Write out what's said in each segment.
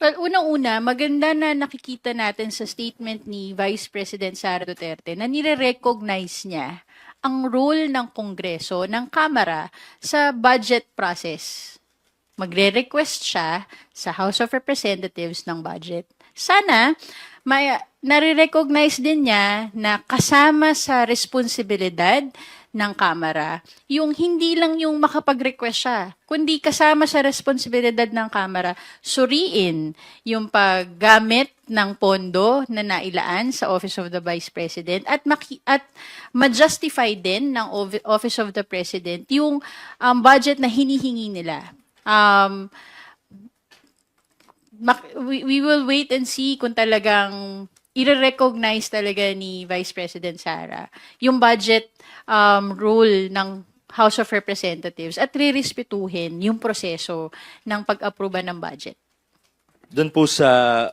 Well, unang-una, maganda na nakikita natin sa statement ni Vice President Sara Duterte na nire-recognize niya ang role ng Kongreso, ng Kamara sa budget process. Magre-request siya sa House of Representatives ng budget. Sana may nare-recognize din niya na kasama sa responsibilidad ng Kamara, yung hindi lang yung makapag-request siya, kundi kasama sa responsibilidad ng Kamara, suriin yung paggamit ng pondo na nailaan sa Office of the Vice President at maki- at ma-justify din ng Office of the President yung um, budget na hinihingi nila. Um, we, we will wait and see kung talagang i-recognize talaga ni Vice President Sara yung budget um, rule ng House of Representatives at rirespetuhin yung proseso ng pag-aproba ng budget. Doon po sa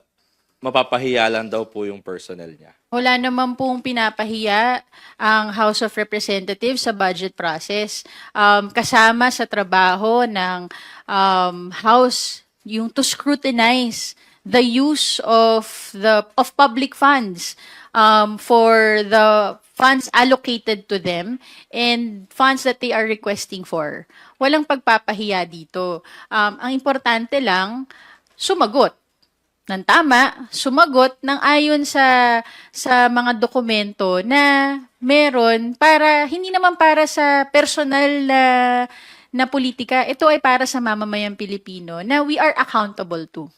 mapapahiya lang daw po yung personnel niya. Wala naman pong pinapahiya ang House of Representatives sa budget process. Um, kasama sa trabaho ng um, House yung to scrutinize the use of the of public funds um, for the funds allocated to them and funds that they are requesting for. Walang pagpapahiya dito. Um, ang importante lang, sumagot ng tama, sumagot ng ayon sa sa mga dokumento na meron para hindi naman para sa personal na na politika, ito ay para sa mamamayang Pilipino na we are accountable to.